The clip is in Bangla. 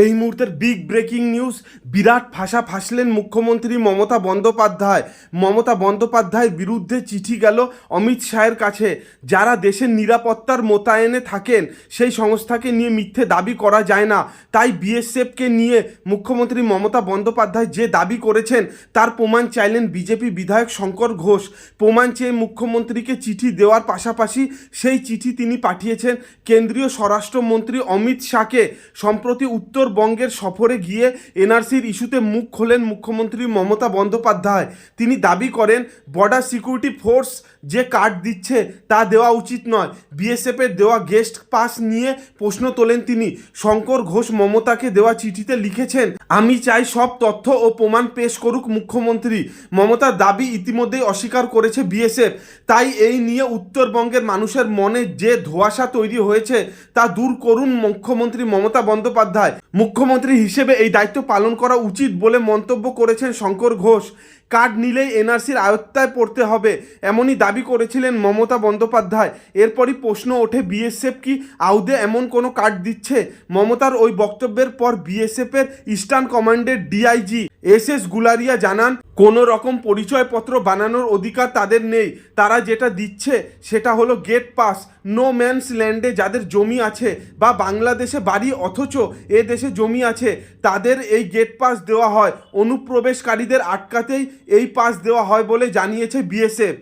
এই মুহূর্তের বিগ ব্রেকিং নিউজ বিরাট ভাষা ফাঁসলেন মুখ্যমন্ত্রী মমতা বন্দ্যোপাধ্যায়। মমতা বন্দ্যোপাধ্যায়ের বিরুদ্ধে চিঠি গেল অমিত শাহের কাছে। যারা দেশের নিরাপত্তার মোতায়েনে থাকেন, সেই সংস্থাকে নিয়ে মিথ্যে দাবি করা যায় না। তাই বিএসএফকে নিয়ে মুখ্যমন্ত্রী মমতা বন্দ্যোপাধ্যায় যে দাবি করেছেন, তার প্রমাণ চাইলেন বিজেপি বিধায়ক শঙ্কর ঘোষ। প্রমাণ চেয়ে মুখ্যমন্ত্রীকে চিঠি দেওয়ার পাশাপাশি সেই চিঠি তিনি পাঠিয়েছেন কেন্দ্রীয় স্বরাষ্ট্রমন্ত্রী অমিত শাহকে। সম্প্রতি উত্তরবঙ্গের সফরে গিয়ে এনআরসির ইস্যুতে মুখ খোলেন মুখ্যমন্ত্রী মমতা বন্দ্যোপাধ্যায়। তিনি দাবি করেন বর্ডার সিকিউরিটি ফোর্স যে কার্ড দিচ্ছে তা দেওয়া উচিত নয়। বিএসএফের দেওয়া গেস্ট পাস নিয়ে প্রশ্ন তোলেন তিনি। শঙ্কর ঘোষ মমতাকে দেওয়া চিঠিতে লিখেছেন, আমি চাই সব তথ্য ও প্রমাণ পেশ করুক মুখ্যমন্ত্রী। মমতার দাবি ইতিমধ্যেই অস্বীকার করেছে বিএসএফ তাই এই নিয়ে উত্তরবঙ্গের মানুষের মনে যে ধোঁয়াশা তৈরি হয়েছে তা দূর করুন মুখ্যমন্ত্রী মমতা বন্দ্যোপাধ্যায়। মুখ্যমন্ত্রী হিসেবে এই দায়িত্ব পালন করা উচিত বলে মন্তব্য করেছেন শঙ্কর ঘোষ। কার্ড নিলেই এনআরসির আয়ত্তায় পড়তে হবে, এমনই দাবি করেছিলেন মমতা বন্দ্যোপাধ্যায়। এরপরই প্রশ্ন ওঠে, বিএসএফ কি আউদে এমন কোনো কার্ড দিচ্ছে? মমতার ওই বক্তব্যের পর বিএসএফের ইস্টার্ন কমান্ডের ডিআইজি এস এস গুলারিয়া জানান কোনো রকম পরিচয়পত্র বানানোর অধিকার তাদের নেই। তারা যেটা দিচ্ছে, সেটা হলো গেট পাস, নো ম্যানস ল্যান্ডে যাদের জমি আছে, বা বাংলাদেশে বাড়ি অথচ এ দেশে জমি আছে, তাদের এই গেট পাস দেওয়া হয়। অনুপ্রবেশকারীদের আটকাতেই এই পাস দেওয়া হয় বলে জানিয়েছে বিএসএফ।